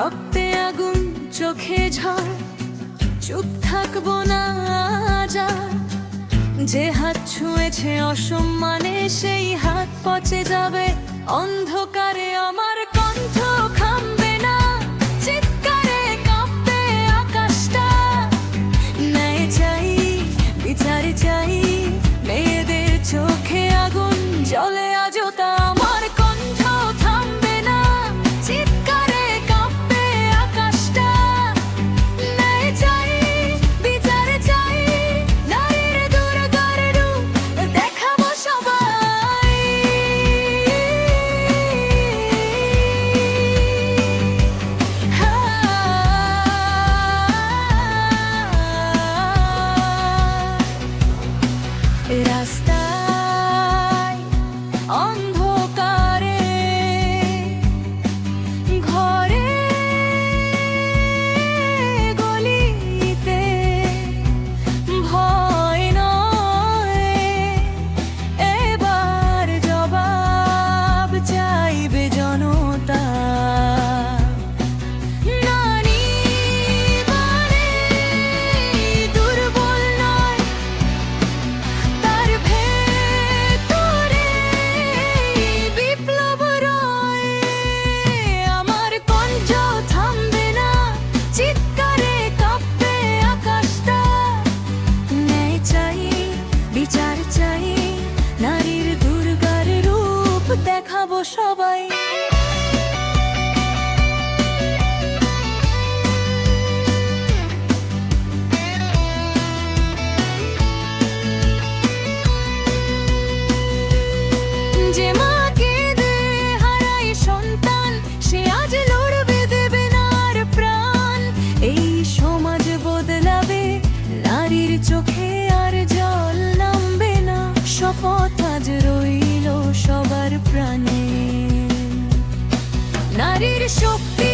রক্তে আগুন, চোখে ঝড়, চুপ থাকব না যা যে হাত ছুঁয়েছে অসম্মানে, সেই হাত পচে যাবে অন্ধকারে আমার। রাস্তায় অন্য নারীর দুর্গার রূপ দেখাবো সবাই। পথ আজ রইল সবার প্রাণে। নারীর শক্তি